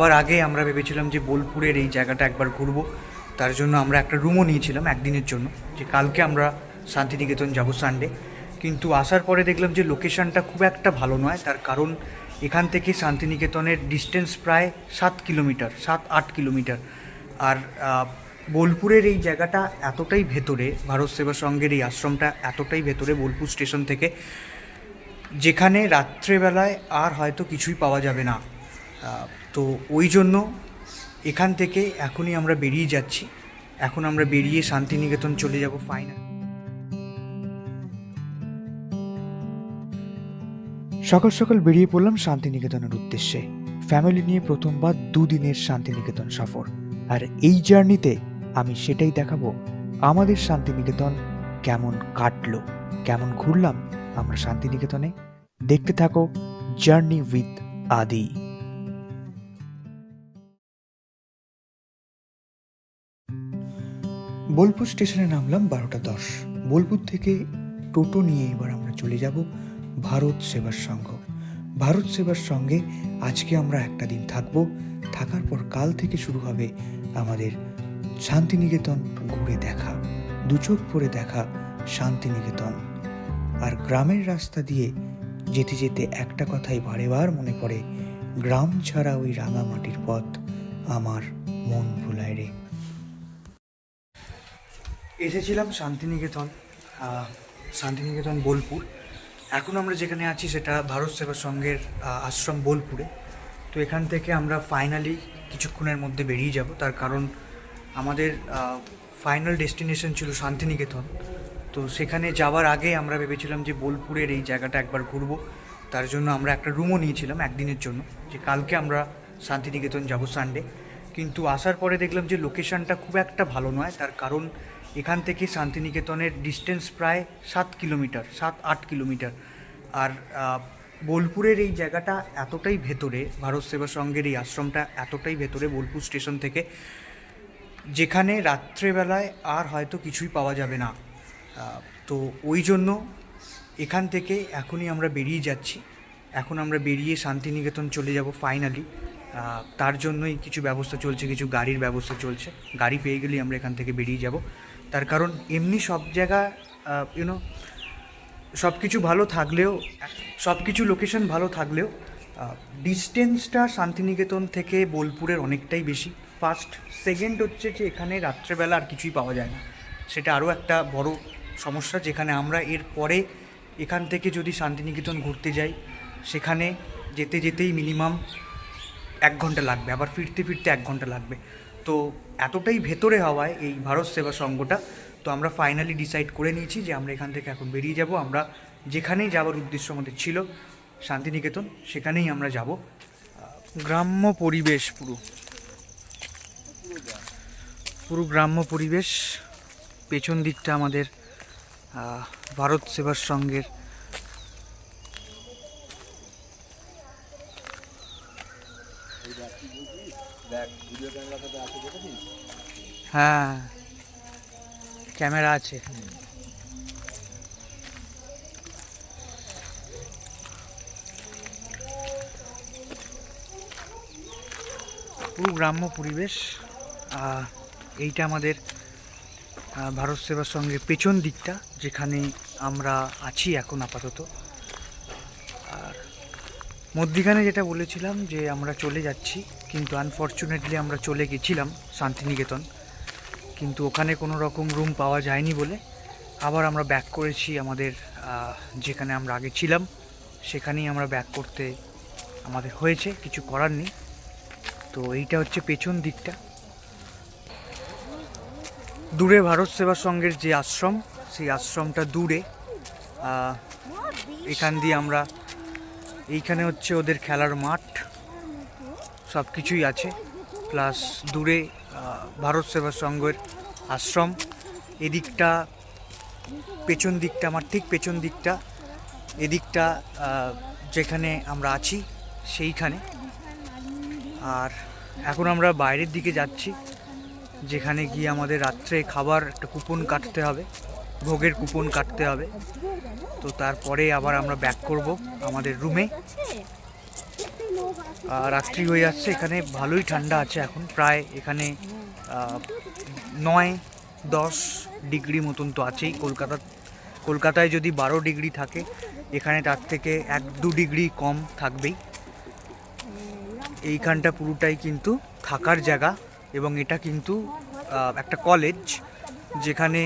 যাওয়ার আগে আমরা ভেবেছিলাম যে বোলপুরের এই জায়গাটা একবার ঘুরবো। তার জন্য আমরা একটা রুমও নিয়েছিলাম একদিনের জন্য, যে কালকে আমরা শান্তিনিকেতন যাব সানডে কিন্তু আসার পরে দেখলাম যে লোকেশনটা খুব একটা ভালো নয়, তার কারণ এখান থেকে শান্তিনিকেতনের ডিস্টেন্স প্রায় সাত কিলোমিটার, সাত, আট কিলোমিটার। আর বোলপুরের এই জায়গাটা এতটাই ভেতরে, ভারত সেবা সংঘের এই আশ্রমটা এতটাই ভেতরে বোলপুর স্টেশন থেকে, যেখানে রাত্রেবেলায় আর হয়তো কিছুই পাওয়া যাবে না। তো ওই জন্য এখান থেকে এখনই আমরা বেরিয়ে যাচ্ছি। এখন আমরা বেরিয়ে শান্তিনিকেতন চলে যাব ফাইনাল সকাল সকাল বেরিয়ে পড়লাম শান্তিনিকেতনের উদ্দেশ্যে। ফ্যামিলি নিয়ে প্রথমবার দুদিনের শান্তিনিকেতন সফর। আর এই জার্নিতে আমি সেটাই দেখাবো আমাদের শান্তিনিকেতন কেমন কাটলো, কেমন ঘুরলাম আমরা শান্তিনিকেতনে। দেখতে থাকো জার্নি উইথ আদি বোলপুর স্টেশনে নামলাম বারোটা দশ। বোলপুর থেকে টোটো নিয়ে এবার আমরা চলে যাব ভারত সেবার সংঘ ভারত সেবার সঙ্গে আজকে আমরা একটা দিন থাকব। থাকার পর কাল থেকে শুরু হবে আমাদের শান্তিনিকেতন ঘুরে দেখা, দু চোখ পরে দেখা শান্তিনিকেতন। আর গ্রামের রাস্তা দিয়ে যেতে যেতে একটা কথাই বারেবার মনে পড়ে, গ্রাম ছাড়া ওই রাঙামাটির পথ আমার মন ভুলায় রে। এসেছিলাম শান্তিনিকেতন শান্তিনিকেতন বোলপুর। এখন আমরা যেখানে আছি সেটা ভারত সেবা সংঘের আশ্রম বোলপুরে। তো এখান থেকে আমরা ফাইনালি কিছুক্ষণের মধ্যে বেরিয়ে যাব। তার কারণ আমাদের ফাইনাল ডেস্টিনেশন ছিল শান্তিনিকেতন। তো সেখানে যাওয়ার আগে আমরা ভেবেছিলাম যে বোলপুরের এই জায়গাটা একবার ঘুরবো। তার জন্য আমরা একটা রুমও নিয়েছিলাম একদিনের জন্য, যে কালকে আমরা শান্তিনিকেতন যাব সানডে কিন্তু আসার পরে দেখলাম যে লোকেশনটা খুব একটা ভালো নয়। তার কারণ এখান থেকে শান্তিনিকেতনের ডিস্টেন্স প্রায় সাত কিলোমিটার, সাত, আট কিলোমিটার। আর বোলপুরের এই জায়গাটা এতটাই ভেতরে, ভারত সেবা সংঘের এই আশ্রমটা এতটাই ভেতরে বোলপুর স্টেশন থেকে, যেখানে রাত্রেবেলায় আর হয়তো কিছুই পাওয়া যাবে না। তো ওই জন্য এখান থেকে এখনই আমরা বেরিয়ে যাচ্ছি। এখন আমরা বেরিয়ে শান্তিনিকেতন চলে যাব ফাইনালি তার জন্যই কিছু ব্যবস্থা চলছে, কিছু গাড়ির ব্যবস্থা চলছে। গাড়ি পেয়ে গেলেই আমরা এখান থেকে বেরিয়ে যাব। তার কারণ এমনি সব জায়গা ইউনো সব কিছু ভালো থাকলেও, সব কিছু লোকেশন ভালো থাকলেও ডিস্টেন্সটা শান্তিনিকেতন থেকে বোলপুরের অনেকটাই বেশি। ফার্স্ট সেকেন্ড হচ্ছে যে এখানে রাত্রেবেলা আর কিছুই পাওয়া যায় না। সেটা আরও একটা বড় সমস্যা যেখানে আমরা এর পরে এখান থেকে যদি শান্তিনিকেতন ঘুরতে যাই, সেখানে যেতে যেতেই মিনিমাম এক ঘণ্টা লাগবে। আবার ফিরতে ফিরতে এক ঘণ্টা লাগবে। তো এতটাই ভেতরে হওয়ায় এই ভারত সেবা সংঘটা, তো আমরা ফাইনালি ডিসাইড করে নিয়েছি যে আমরা এখান থেকে এখন বেরিয়ে যাব। আমরা যেখানেই যাওয়ার উদ্দেশ্য আমাদের ছিল, শান্তিনিকেতন, সেখানেই আমরা যাব। গ্রাম্য পরিবেশ পুরো। পুরো গ্রাম্য পরিবেশ, পেছন দিকটা আমাদের ভারত সেবার সংঘের হ্যাঁ ক্যামেরা আছে। পুরো গ্রাম্য পরিবেশ এইটা আমাদের ভারত সেবার সঙ্গে পেছন দিকটা, যেখানে আমরা আছি এখন আপাতত। মধ্যিখানে যেটা বলেছিলাম যে আমরা চলে যাচ্ছি, কিন্তু আনফর্চুনেটলি আমরা চলে গেছিলাম শান্তিনিকেতন। কিন্তু ওখানে কোনো রকম রুম পাওয়া যায়নি বলে। আবার আমরা ব্যাক করেছি আমাদের যেখানে আমরা আগে ছিলাম, সেখানেই আমরা ব্যাক করতে আমাদের হয়েছে, কিছু করার নেই। তো এইটা হচ্ছে পেছন দিকটা। দূরে ভারত সেবা সংঘের যে আশ্রম, সেই আশ্রমটা দূরে এখান দিয়ে আমরা এইখানে হচ্ছে ওদের খেলার মাঠ। সব কিছুই আছে। প্লাস দূরে ভারত সেবা সংঘের আশ্রম। এদিকটা, পেছন দিকটা, আমার ঠিক পেছন দিকটা, এদিকটা যেখানে আমরা আছি, সেইখানে। আর এখন আমরা বাইরের দিকে যাচ্ছি, যেখানে গিয়ে আমাদের রাত্রে খাবার একটা কুপন কাটতে হবে। ভোগের কুপন কাটতে হবে। তো তারপরে আবার আমরা ব্যাক করব আমাদের রুমে রাত্রি হয়ে যাচ্ছে, এখানে ভালোই ঠান্ডা আছে এখন, প্রায় এখানে নয়, দশ ডিগ্রি মতন তো আছেই। কলকাতা, কলকাতায় যদি বারো ডিগ্রি থাকে, এখানে তার থেকে এক দু ডিগ্রি কম থাকবেই। এইখানটা পুরোটাই কিন্তু থাকার জায়গা এবং এটা কিন্তু একটা কলেজ যেখানে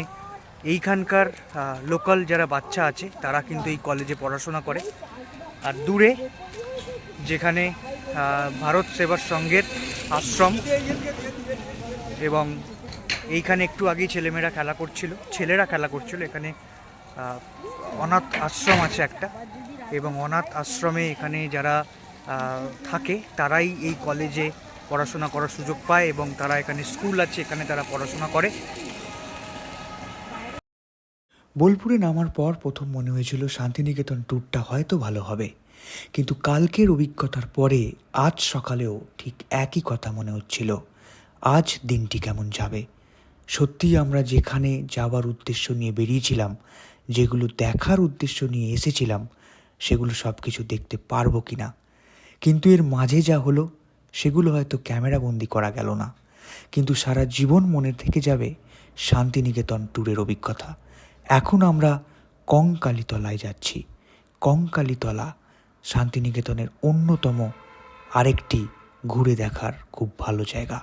এইখানকার লোকাল যারা বাচ্চা আছে, তারা কিন্তু এই কলেজে পড়াশোনা করে। আর দূরে, যেখানে ভারত সেবার সংঘের আশ্রম এবং এইখানে একটু আগেই ছেলেমেয়েরা খেলা করছিল, ছেলেরা খেলা করছিল, এখানে অনাথ আশ্রম আছে একটা এবং অনাথ আশ্রমে এখানে যারা থাকে, তারাই এই কলেজে পড়াশোনা করার সুযোগ পায় এবং তারা এখানে স্কুল আছে, এখানে তারা পড়াশোনা করে। বোলপুরে নামার পর প্রথম মনে হয়েছিল শান্তিনিকেতন ট্যুরটা হয়তো ভালো হবে। কিন্তু কালকের অভিজ্ঞতার পরে আজ সকালেও ঠিক একই কথা মনে হচ্ছিল। আজ দিনটি কেমন যাবে? সত্যি আমরা যেখানে যাওয়ার উদ্দেশ্য নিয়ে বেরিয়েছিলাম, যেগুলো দেখার উদ্দেশ্য নিয়ে এসেছিলাম, সেগুলো সব কিছু দেখতে পারব কি না কিন্তু এর মাঝে যা হলো, সেগুলো হয়তো ক্যামেরাবন্দি করা গেল না। কিন্তু সারা জীবন মনে থেকে যাবে শান্তিনিকেতন ট্যুরের অভিজ্ঞতা। এখন আমরা কঙ্কালীতলায় যাচ্ছি। কঙ্কালীতলা শান্তিনিকেতনের অন্যতম আরেকটি ঘুরে দেখার খুব ভালো জায়গা।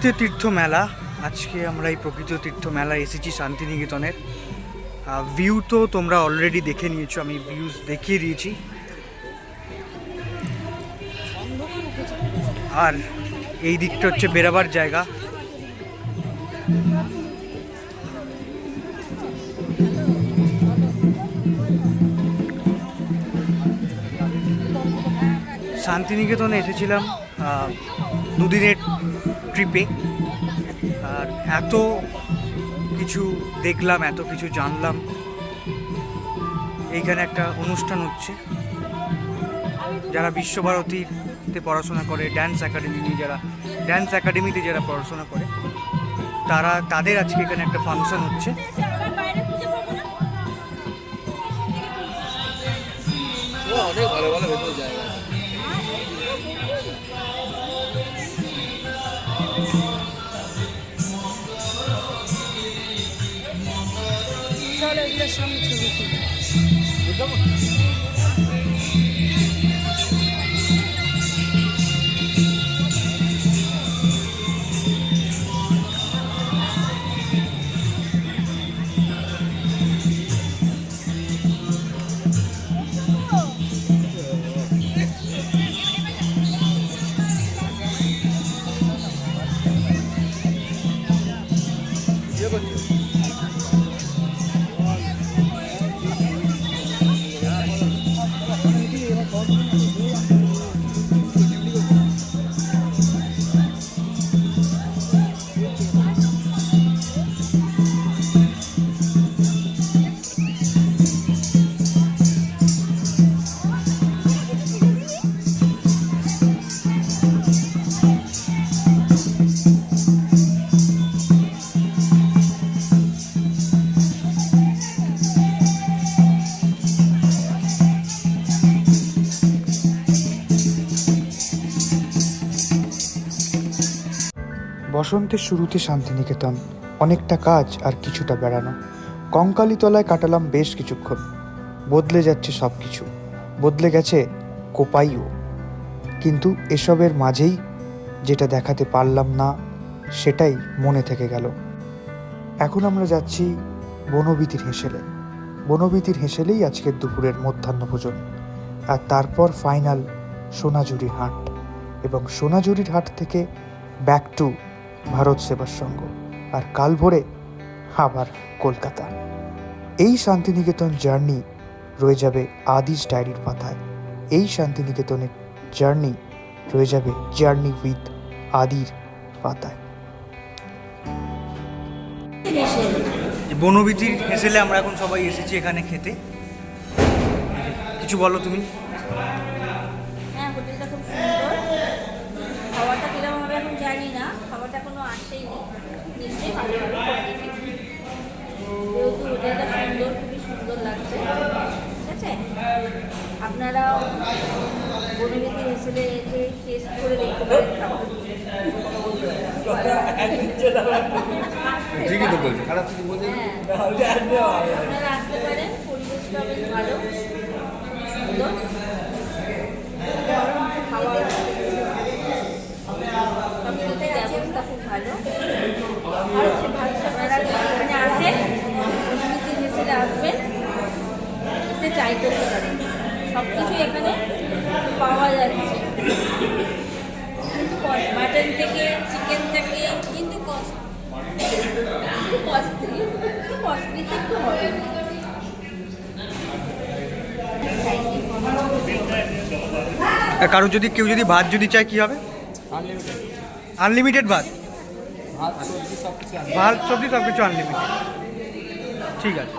প্রকৃত তীর্থ মেলা। আজকে আমরা এই প্রকৃত তীর্থ মেলায় এসেছি শান্তিনিকেতনের। ভিউ তো তোমরা অলরেডি দেখে নিয়েছো, আমি ভিউজ দেখিয়ে দিয়েছি। আর এই দিকটা হচ্ছে বেরাবার জায়গা। শান্তিনিকেতনে এসেছিলাম দুদিনের ট্রিপে আর এত কিছু দেখলাম, এত কিছু জানলাম। এইখানে একটা অনুষ্ঠান হচ্ছে। যারা বিশ্বভারতীতে পড়াশোনা করে ড্যান্স একাডেমি নিয়ে যারা ড্যান্স একাডেমিতে যারা পড়াশোনা করে, তারা, তাদের আজকে এখানে একটা ফাংশন হচ্ছে। Burada mı? বসন্তের শুরুতে শান্তিনিকেতন। অনেকটা কাজ আর কিছুটা বেড়ানো। কঙ্কালীতলায় কাটালাম বেশ কিছুক্ষণ। বদলে যাচ্ছে সব কিছু বদলে গেছে কোপাইও। কিন্তু এসবের মাঝেই যেটা দেখাতে পারলাম না, সেটাই মনে থেকে গেল। এখন আমরা যাচ্ছি বনবীতির হেসেলে। বনবীতির হেসেলেই আজকের দুপুরের মধ্যাহ্ন ভোজন। আর তারপর ফাইনাল সোনাঝুরির হাট। এবং সোনাঝুরির হাট থেকে ব্যাক টু ভারত সেবার সঙ্গ আর কাল ভোরে আবার কলকাতা। এই শান্তিনিকেতন জার্নি রয়ে যাবে আদিস ডায়েরির পাতায়। এই শান্তিনিকেতনের জার্নি রয়ে যাবে জার্নি উইথ আদির পাতায়। বনবিতির হেসেলে আমরা এখন সবাই এসেছি এখানে খেতে। কিছু বলো তুমি? হ্যাঁ হোটেলটা খুব সুন্দর। খাবারটা কীরকম হবে এখন জানি না। সুন্দর খুবই সুন্দর লাগছে ঠিক আছে আপনারাও বনবিধি হিসেবে এসে টেস্ট করে দেখতে পারেন ঠিকই তো বলছি, খারাপ কিছু বলছি? হ্যাঁ। আপনারা আসতে পারেন পরিবেশটা বেশ ভালো সুন্দর গরম খাওয়া সব কিছুতে ব্যবস্থা খুব ভালো। আসেন হিসেবে আসবেন এসে ট্রাই করতে পারেন সব কিছু এখানে পাওয়া যাচ্ছে। কিন্তু মাটন থেকে চিকেন থেকে কিন্তু কস্ট একটু কস্টলি একটু কস্টলি একটু হবে। কারও যদি কেউ যদি ভাত যদি চায় কি হবে? আনলিমিটেড ভাত? ভাত, সবজি, সব কিছু আছে ভাত সবজি সব কিছু আনলিমিটেড ঠিক আছে।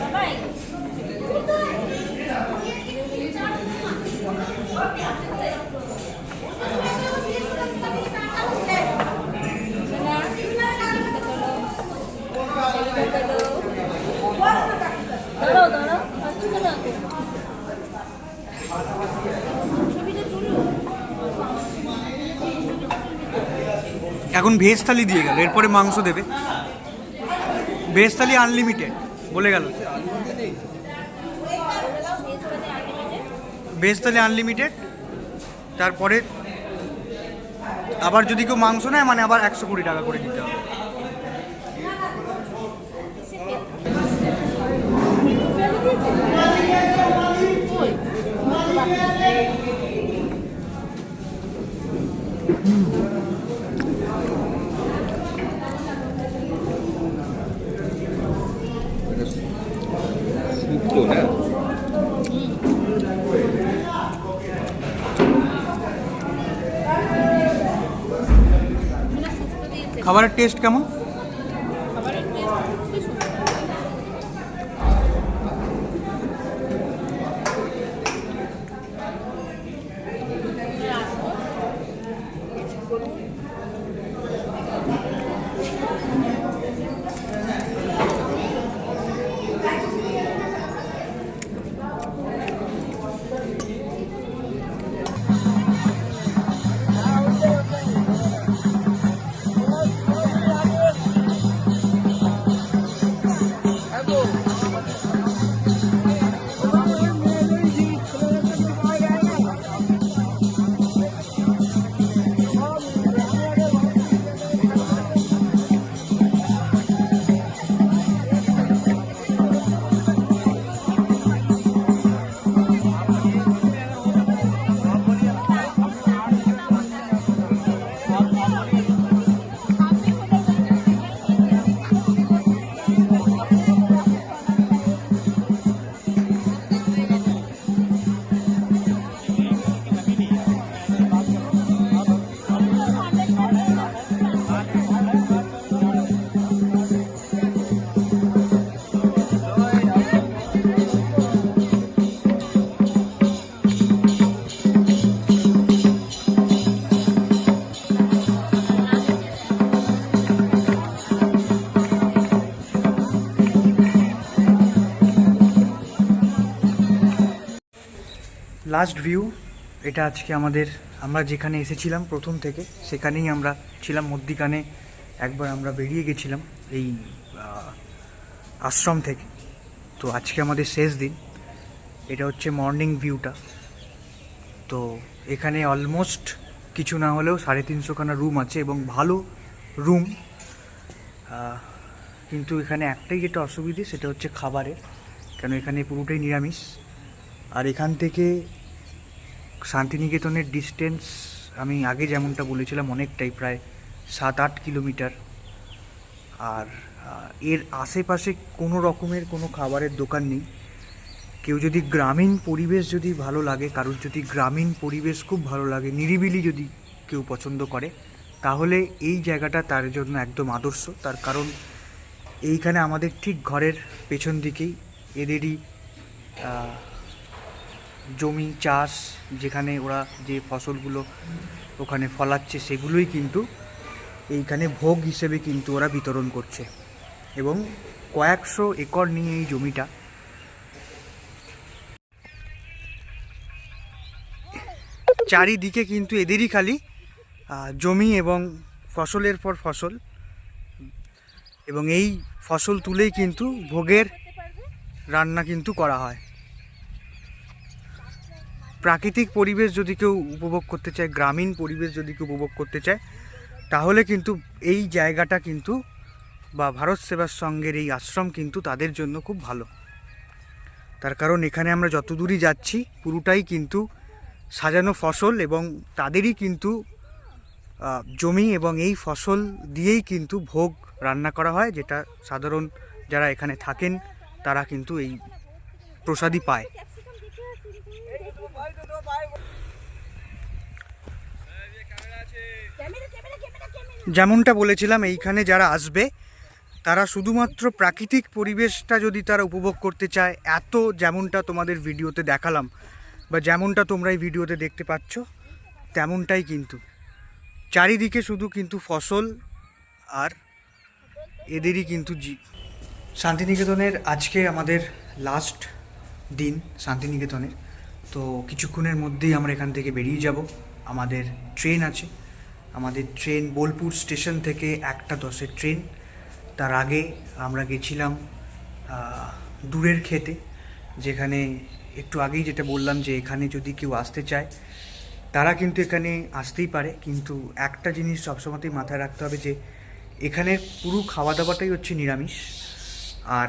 বাবাই দাঁড়াও দাঁড়াও এখন ভেজ থালি দিয়ে গেল, এরপরে মাংস দেবে। ভেজ থালি আনলিমিটেড বলে গেল। ভেজ থালি আনলিমিটেড তারপরে আবার যদি কেউ মাংস নেয় মানে আবার একশো কুড়ি টাকা করে দিতে হবে। শুক্তো খাবারের টেস্ট কেমন? লাস্ট ভিউ এটা আজকে আমাদের, আমরা যেখানে এসেছিলাম প্রথম থেকে, সেখানেই আমরা ছিলাম, মধ্যিখানে একবার আমরা বেরিয়ে গেছিলাম এই আশ্রম থেকে। তো আজকে আমাদের শেষ দিন। এটা হচ্ছে মর্নিং ভিউটা তো এখানে অলমোস্ট কিছু না হলেও সাড়ে তিনশোখানা রুম আছে এবং ভালো রুম কিন্তু এখানে একটাই যেটা অসুবিধে, সেটা হচ্ছে খাবারের, কেন এখানে পুরোটাই নিরামিষ। আর এখান থেকে শান্তিনিকেতনের ডিস্টেন্স আমি আগে যেমনটা বলেছিলাম, অনেকটাই, প্রায় সাত আট কিলোমিটার। আর এর আশেপাশে কোনো রকমের কোনো খাবারের দোকান নেই। কেউ যদি গ্রামীণ পরিবেশ যদি ভালো লাগে, কারোর যদি গ্রামীণ পরিবেশ খুব ভালো লাগে, নিরিবিলি যদি কেউ পছন্দ করে, তাহলে এই জায়গাটা তার জন্য একদম আদর্শ। তার কারণ, এইখানে আমাদের ঠিক ঘরের পেছন দিকেই এদেরই জমি চাষ, যেখানে ওরা যে ফসলগুলো ওখানে ফলাচ্ছে, সেগুলোই কিন্তু এইখানে ভোগ হিসেবে কিন্তু ওরা বিতরণ করছে। এবং কয়েকশো একর নিয়ে এই জমিটা চারিদিকে কিন্তু এদেরই খালি জমি এবং ফসলের পর ফসল। এবং এই ফসল তুলেই কিন্তু ভোগের রান্না কিন্তু করা হয়। প্রাকৃতিক পরিবেশ যদি কেউ উপভোগ করতে চায়, গ্রামীণ পরিবেশ যদি কেউ উপভোগ করতে চায়, তাহলে কিন্তু এই জায়গাটা কিন্তু বা ভারত সেবার সঙ্গের এই আশ্রম কিন্তু তাদের জন্য খুব ভালো। তার কারণ এখানে আমরা যত দূরই যাচ্ছি, পুরোটাই কিন্তু সাজানো ফসল এবং তাদেরই কিন্তু জমি এবং এই ফসল দিয়েই কিন্তু ভোগ রান্না করা হয়, যেটা সাধারণ যারা এখানে থাকেন, তারা কিন্তু এই প্রসাদই পায়। যেমনটা বলেছিলাম, এইখানে যারা আসবে, তারা শুধুমাত্র প্রাকৃতিক পরিবেশটা যদি তারা উপভোগ করতে চায়, এত যেমনটা তোমাদের ভিডিওতে দেখালাম, বা যেমনটা তোমরা এই ভিডিওতে দেখতে পাচ্ছ, তেমনটাই কিন্তু। চারিদিকে শুধু কিন্তু ফসল আর এদেরই কিন্তু জি শান্তিনিকেতনের আজকে আমাদের লাস্ট দিন শান্তিনিকেতনের তো কিছুক্ষণের মধ্যেই আমরা এখান থেকে বেরিয়ে যাব। আমাদের ট্রেন আছে। আমাদের ট্রেন বোলপুর স্টেশন থেকে একটা দশের ট্রেন। তার আগে আমরা গেছিলাম দূরের খেতে যেখানে একটু আগেই যেটা বললাম যে এখানে যদি কেউ আসতে চায়, তারা কিন্তু এখানে আসতেই পারে। কিন্তু একটা জিনিস সবসময়তেই মাথায় রাখতে হবে যে এখানে পুরো খাওয়া দাওয়াটাই হচ্ছে নিরামিষ। আর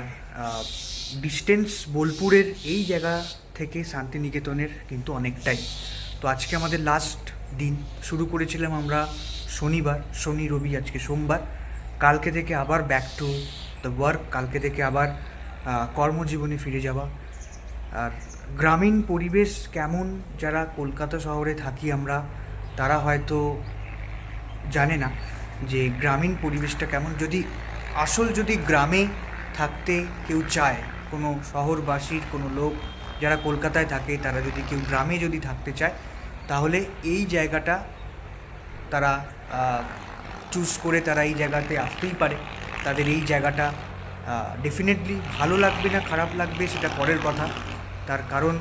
ডিস্টেন্স বোলপুরের এই জায়গা থেকে শান্তিনিকেতনের কিন্তু অনেকটাই। তো আজকে আমাদের লাস্ট দিন শুরু করেছিলাম আমরা শনিবার, শনি, রবি আজকে সোমবার। কালকে থেকে আবার ব্যাক টু দ্য ওয়ার্ক কালকে থেকে আবার কর্মজীবনে ফিরে যাওয়া। আর গ্রামীণ পরিবেশ কেমন যারা কলকাতা শহরে থাকি আমরা, তারা হয়তো জানে না যে গ্রামীণ পরিবেশটা কেমন। যদি, আসল যদি গ্রামে থাকতে কেউ চায়, কোনো শহরবাসীর, কোনো লোক যারা কলকাতায় থাকে, তারা যদি কেউ গ্রামে যদি থাকতে চায় তাহলে এই জায়গাটা তারা চুজ করে তারা এই জায়গাতে আসতেই পারে। তাদের এই জায়গাটা ডেফিনেটলি ভালো লাগবে না, খারাপ লাগবে সেটা পরের কথা। তার কারণ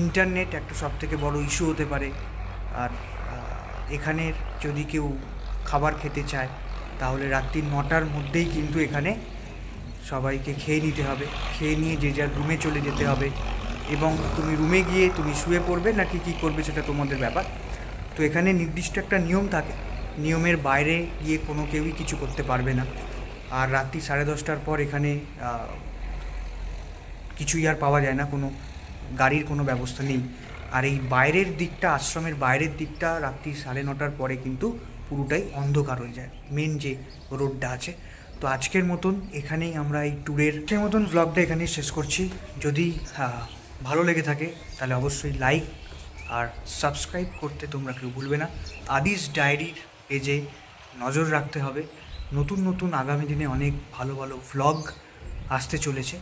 ইন্টারনেট একটা সবথেকে বড় ইস্যু হতে পারে। আর এখানের যদি কেউ খাবার খেতে চায়, তাহলে রাত্রি নটার মধ্যেই কিন্তু এখানে সবাইকে খেয়ে নিতে হবে। খেয়ে নিয়ে যে যার রুমে চলে যেতে হবে। এবং তুমি রুমে গিয়ে তুমি শুয়ে পড়বে নাকি কী করবে সেটা তোমাদের ব্যাপার। তো এখানে নির্দিষ্ট একটা নিয়ম থাকে। নিয়মের বাইরে গিয়ে কোনো কেউই কিছু করতে পারবে না। আর রাত্রি সাড়ে দশটার পর এখানে কিছুই আর পাওয়া যায় না। কোনো গাড়ির কোনো ব্যবস্থা নেই। আর এই বাইরের দিকটা আশ্রমের বাইরের দিকটা রাত্রি সাড়ে নটার পরে কিন্তু পুরোটাই অন্ধকার হয়ে যায়। মেন যে রোডটা আছে। তো আজকের মতন এখানেই আমরা এই ট্যুরের মতন ব্লগটা এখানেই শেষ করছি। যদি আহ, ভালো লেগে থাকে, তাহলে অবশ্যই লাইক আর সাবস্ক্রাইব করতে তোমরা কেউ ভুলবে না। আদিস ডায়েরির পেজে নজর রাখতে হবে। নতুন নতুন আগামী দিনে অনেক ভালো ভালো ভ্লগ আসতে চলেছে।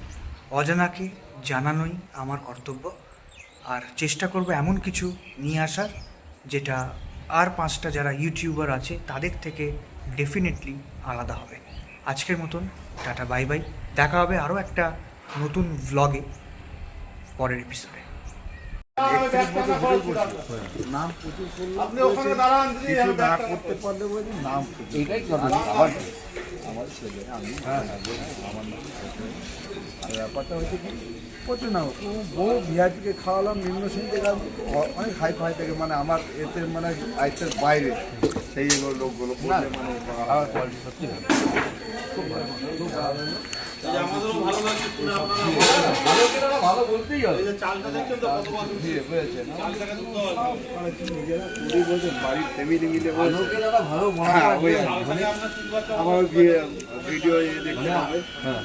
অজানাকে জানানোই আমার কর্তব্য। আর চেষ্টা করব এমন কিছু নিয়ে আসার, যেটা আর পাঁচটা যারা ইউটিউবার আছে, তাদের থেকে ডেফিনেটলি আলাদা হবে। আজকের মতন, টাটা বাই বাই দেখা হবে আরও একটা নতুন ভ্লগে পরের এপিসোডে নাম করতে পারলে বলি নাম এইটাই আমার ছেলে আমি হ্যাঁ। আমার ব্যাপারটা হচ্ছে কি প্রচুর না ও বহু ভিআইপিকে খাওয়ালাম নিম্ন শ্রেণি থেকে আরম্ভ করে অ- অনেক হাই ফাই থেকে মানে আমার এতে মানে আয়ত্তের বাইরে। সেই লোকগুলো মানে ভালো। ভালো। ভালো। হবে। না? মানে মনে হ্যাঁ হয় হয়ে। আমার গিয়ে ভিডিও দেখতে হবে। হ্যাঁ।